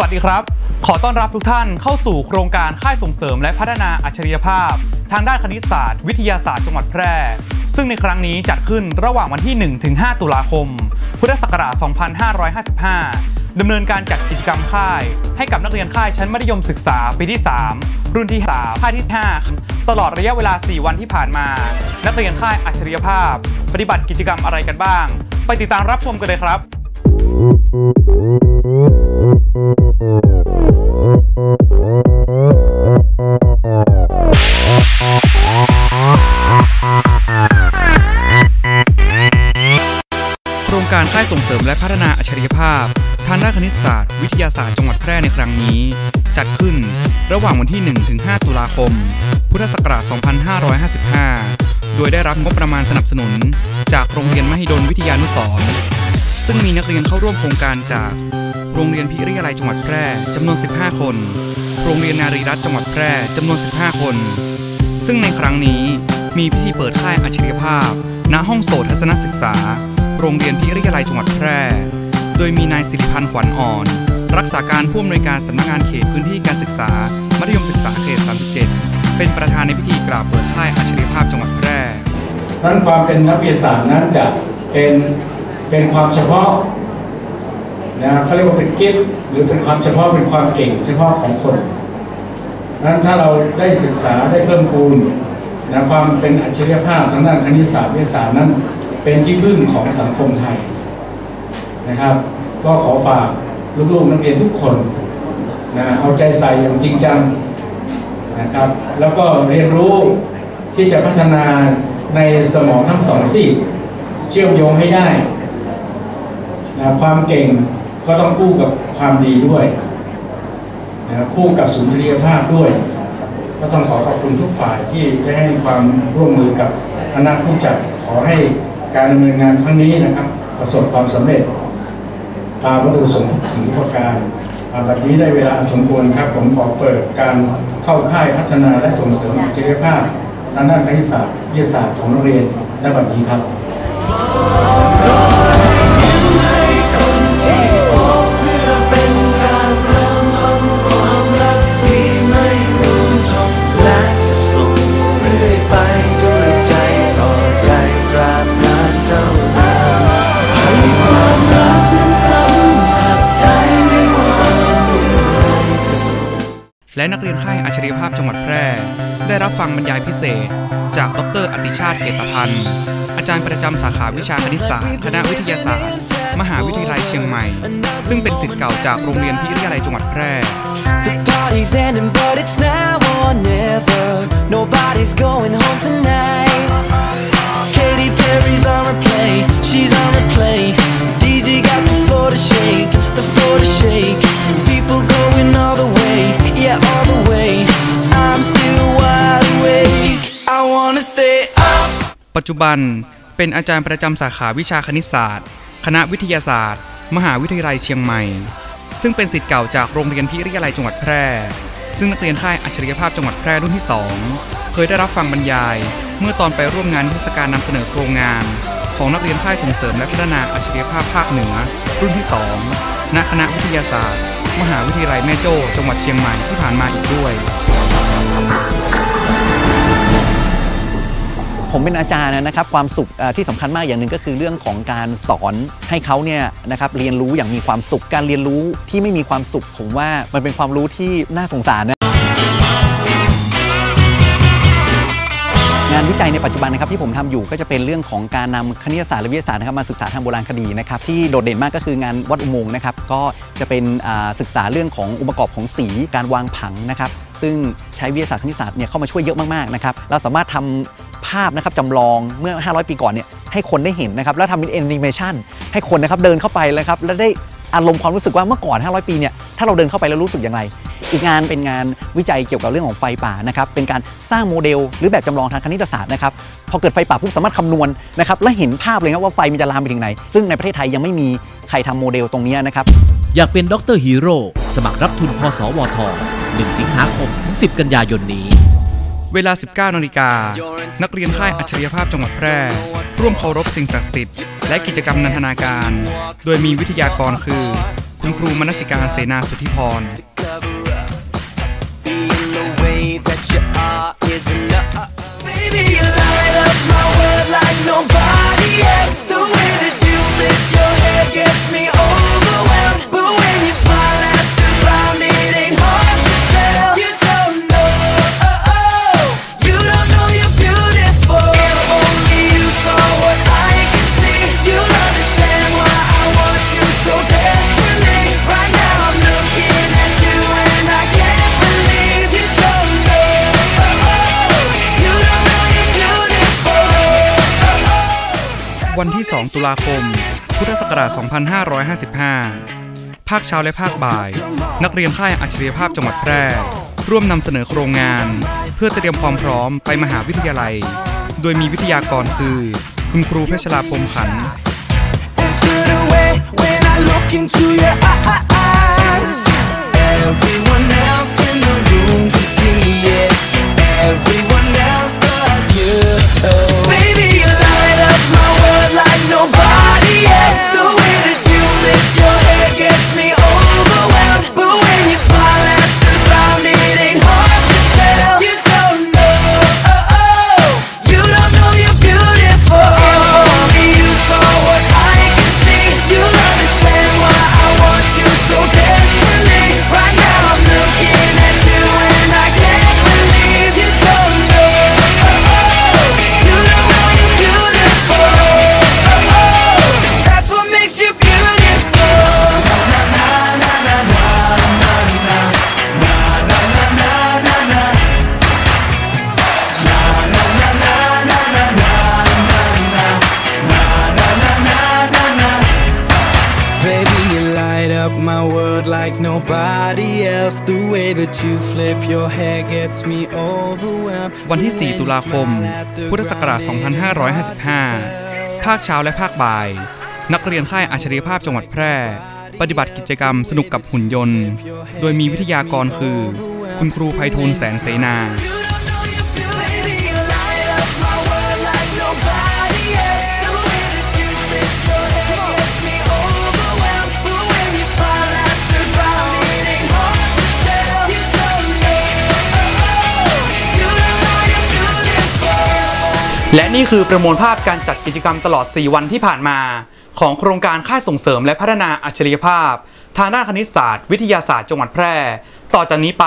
วัสดีครับ ขอต้อนรับทุกท่านเข้าสู่โครงการค่ายส่งเสริมและพัฒนาอัจฉริยภาพ ทางด้านคณิตศาสตร์วิทยาศาสตร์จังหวัดแพร่ ซึ่งในครั้งนี้จัดขึ้นระหว่างวันที่ 1-5 ตุลาคม พุทธศักราช 2555 ดำเนินการจัดกิจกรรมค่าย ให้กับนักเรียนค่ายชั้นมัธยมศึกษาปีที่ 3 รุ่นที่ 3 ค่ายที่ 5 ตลอดระยะเวลา 4 วันที่ผ่านมา นักเรียนค่ายอัจฉริยภาพ ปฏิบัติกิจกรรมอะไรกันบ้าง ไปติดตามรับชมกันเลยครับ โครงการค่ายส่งเสริมและพัฒนาอัจฉริยภาพ ทางด้านคณิตศาสตร์ วิทยาศาสตร์จังหวัดแพร่ในครั้งนี้ จัดขึ้นระหว่างวันที่ 1-5 ตุลาคม พุทธศักราช 2555 โดยได้รับงบประมาณสนับสนุน จากโรงเรียนมหิดลวิทยานุสรณ์ซึ่งมีนักเรียนเข้าร่วมโครงการจาก โรงเรียนพิริยาลัยจังหวัดแพร่จำนวน 15 คน โรงเรียนนารีรัตน์จังหวัดแพร่จำนวน 15 คน ซึ่งในครั้งนี้มีพิธีเปิดค่ายอัจฉริยภาพ ณ ห้องโสตทัศนศึกษา โรงเรียนพิริยาลัยจังหวัดแพร่ โดยมีนายสิริพันธ์ขวัญอ่อน รักษาการผู้อำนวยการสำนักงานเขตพื้นที่การศึกษา มัธยมศึกษาเขต 37 เป็นประธานในพิธีกราบเปิดค่ายอัจฉริยภาพจังหวัดแพร่นั้นความเป็นนักวิทยาศาสตร์นั้นจะเป็นเป็นความเฉพาะ นะเขาเรียกว่าเป็นกิฟต์หรือเป็นความเฉพาะเป็นความเก่ง เฉพาะของคนนั้นถ้าเราได้ศึกษาได้เพิ่มพูนนะความเป็นอัจฉริยภาพทางด้านคณิตศาสตร์วิทยาศาสตร์นั้น เป็นที่พึ่งของสังคมไทยนะครับ ก็ขอฝากลูกๆนักเรียนทุกคนนะเอาใจใส่อย่างจริงจังนะครับ แล้วก็เรียนรู้ที่จะพัฒนาในสมองทั้งสองซีกเชื่อมโยงให้ได้นะความเก่ง ก็ต้องคู่กับความดีด้วยนะครับคู่กับสุนทรียภาพด้วย ก็ต้องขอขอบคุณทุกฝ่ายที่ได้ให้ความร่วมมือกับคณะผู้จัดขอให้การดำเนินงานครั้งนี้นะครับ ประสบความสำเร็จ ตามวัตถุประสงค์สิ่งทุกประการอ่าบัดนี้ได้เวลาอันสมควรครับ ผมขอเปิดการเข้าค่ายพัฒนาและส่งเสริมจริยภาพทางด้านคณิตศาสตร์วิทยาศาสตร์ของโรงเรียนณบัดนี้ครับ ค่ายอัจฉริยภาพจังหวัดแพร่ ได้รับฟังบรรยายพิเศษ จากดรอติชาติเกตพันธ์อาจารย์ประจำสาขาวิชาคณิตศาสตร์คณะวิทยาศาสตร์ มหาวิทยาลัยเชียงใหม่ ซึ่งเป็นศิษย์เก่าจากโรงเรียนพิริยาลัยจังหวัดแพร่ The party's ending, but it's now or never. Nobody's going home tonight. Katy Perry's on replay, she's on replay. DJ got the floor to shake, the floor to shake. People going all the way, ปัจจุบันเป็นอาจารย์ประจำสาขาวิชาคณิตศาสตร์ คณะวิทยาศาสตร์ มหาวิทยาลัยเชียงใหม่ ซึ่งเป็นศิษย์เก่าจากโรงเรียนพิริยาลัยจังหวัดแพร่ ซึ่งนักเรียนค่ายอัจฉริยภาพจังหวัดแพร่รุ่นที่ 2 เคยได้รับฟังบรรยาย เมื่อตอนไปร่วมงานเทศกาลนำเสนอโครงงาน ของนักเรียนค่ายส่งเสริมและพัฒนาอัจฉริยภาพภาคเหนือ รุ่นที่2ณคณะวิทยาศาสตร์ มหาวิทยาลัยแม่โจ้จังหวัดเชียงใหม่ที่ผ่านมาอีกด้วย ผมเป็นอาจารย์นะครับความสุขที่สำคัญมากอย่างหนึ่งก็คือเรื่องของการสอนให้เขาเนี่ยนะครับเรียนรู้อย่างมีความสุขการเรียนรู้ที่ไม่มีความสุข ผมว่ามันเป็นความรู้ที่น่าสงสารนะงานวิจัยในปัจจุบันนะครับที่ผมทำอยู่ก็จะเป็นเรื่องของการนำคณิตศาสตร์และวิทยาศาสตร์นะครับมาศึกษาทางโบราณคดีนะครับที่โดดเด่นมากก็คืองานวัดอุโมงค์นะครับก็จะเป็นศึกษาเรื่องขององค์ประกอบของสีการวางผังนะครับซึ่งใช้วิทยาศาสตร์คณิตศาสตร์เนี่ยเข้ามาช่วยเยอะมากๆนะครับเราสามารถทำ ภาพนะครับจำลองเมื่อ 500 ปีก่อนเนี่ยให้คนได้เห็นนะครับแล้วทำเป็นแอนิเมชันให้คนนะครับเดินเข้าไปเลยครับแล้วได้อารมณ์ความรู้สึกว่าเมื่อก่อน 500 ปีเนี่ยถ้าเราเดินเข้าไปแล้วรู้สึกอย่างไร อีกงานเป็นงานวิจัยเกี่ยวกับเรื่องของไฟป่านะครับเป็นการสร้างโมเดลหรือแบบจำลองทางคณิตศาสตร์นะครับพอเกิดไฟป่าปุ๊บสามารถคำนวณนะครับและเห็นภาพเลยครับว่าไฟมันจะลามไปถึงไหน ซึ่งในประเทศไทยยังไม่มีใครทำโมเดลตรงนี้นะครับอยากเป็นด็อกเตอร์ฮีโร่สมัครรับทุนพสวท 1 สิงหาคมถึง10 กันยายนนี้ เวลา 19นาฬิกา นักเรียนค่ายอัจฉริยภาพจังหวัดแพร่ ร่วมเคารพสิ่งศักดิ์สิทธิ์และกิจกรรมนันทนาการ โดยมีวิทยากรคือ คุณครูมนสิการเสนาสุทธิพร cover up. 2 ตุลาคม พุทธศักราช 2555 ภาคเช้าและภาคบ่าย นักเรียนค่ายอัจฉริยภาพจังหวัดแพร่ ร่วมนำเสนอโครงงาน เพื่อเตรียมความพร้อมไปมหาวิทยาลัย โดยมีวิทยากรคือ คุณครูเพชรลาพมขัน Baby light up my world like nobody else. The way that you flip your hair gets me overwhelmed. วันที่ 4 ตุลาคม พุทธศักราช 2555 ภาคเช้าและภาคบ่าย นักเรียนค่ายอัจฉริยภาพจังหวัดแพร่ ปฏิบัติกิจกรรมสนุกกับหุ่นยนต์ โดยมีวิทยากรคือ คุณครูไพฑูรย์แสงเสนา นี่คือประมวลภาพการจัดกิจกรรมตลอด 4 วันที่ผ่านมา ของโครงการค่ายส่งเสริมและพัฒนาอัจฉริยภาพ ทางด้านคณิตศาสตร์ วิทยาศาสตร์จังหวัดแพร่ ต่อจากนี้ไป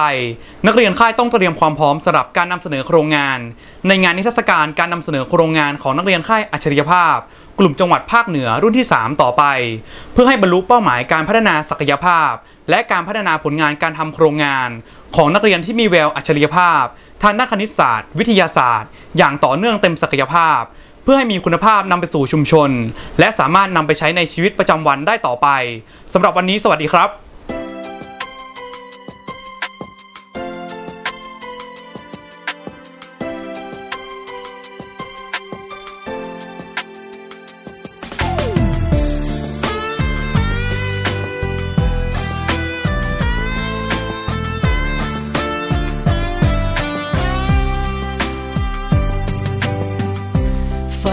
นักเรียนค่ายต้องเตรียมความพร้อมสำหรับการนำเสนอโครงงาน ในงานนิทรรศการการนำเสนอโครงงานของนักเรียนค่ายอัจฉริยภาพ กลุ่มจังหวัดภาคเหนือรุ่นที่ 3 ต่อไป เพื่อให้บรรลุเป้าหมายการพัฒนาศักยภาพ และการพัฒนาผลงานการทำโครงงาน ของนักเรียนที่มีแววอัจฉริยภาพ ทางด้านคณิตศาสตร์ วิทยาศาสตร์ อย่างต่อเนื่องเต็มศักยภาพ เพื่อให้มีคุณภาพนำไปสู่ชุมชน และสามารถนำไปใช้ในชีวิตประจำวันได้ต่อไปสำหรับวันนี้สวัสดีครับ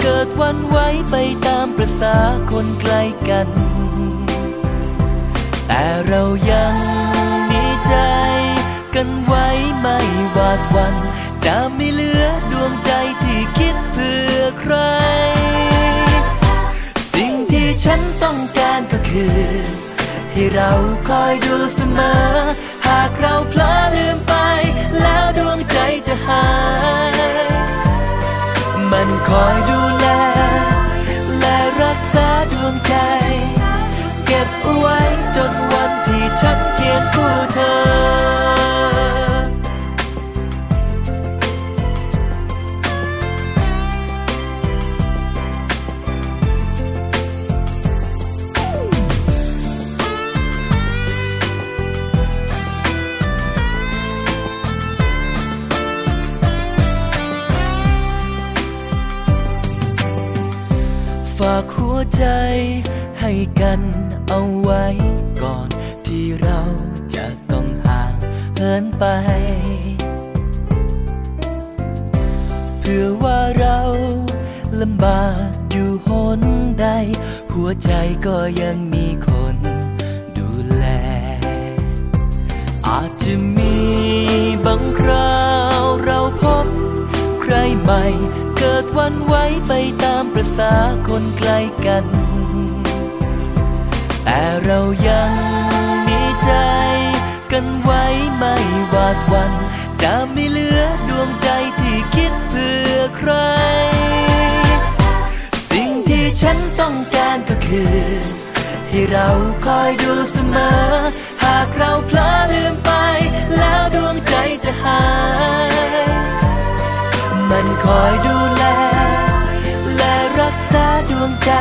เกิดวันไหวไปตามประษาคนใกล้กัน แต่เรายังมีใจ กันไว้ไม่วาดวัน จะไม่เหลือดวงใจที่คิดเพื่อใคร สิ่งที่ฉันต้องการก็คือ ให้เราคอยดูเสมอ หากเราเพลอลืมไป แล้วดวงใจจะหาย คอยดูแล และรักษาดวงใจ เก็บเอาไว้จนวันที่ฉันเคียงคู่เธอ ใจให้กันเอาไว้ก่อนที่เราจะต้องห่างเหินไป เพื่อว่าเราลำบากอยู่หนใด หัวใจก็ยังมีคนดูแล อาจจะมีบางคราวเราพบใครใหม่ เกิดวันไว้ไปตามประษาคนใกล้กัน แต่เรายังมีใจกันไว้ไม่วาดวัน จะไม่เหลือดวงใจที่คิดเพื่อใคร สิ่งที่ฉันต้องการก็คือ ให้เราคอยดูเสมอ หากเราเพลอลืมไป แล้วดวงใจจะหาย คอยดูแล และรักษาดวงใจ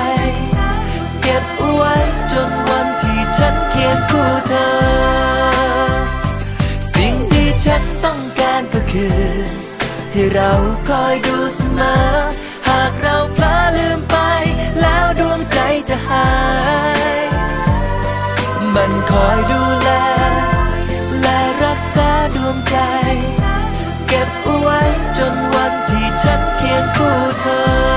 เก็บเอาไว้จนวันที่ฉันเคียงคู่เธอ สิ่งที่ฉันต้องการก็คือ ให้เราคอยดูเสมอ หากเราเพลอลืมไป แล้วดวงใจจะหาย มันคอยดูแล และรักษาดวงใจ เก็บเอาไว้จนวัน ที่ฉันเคียงคู่เธอ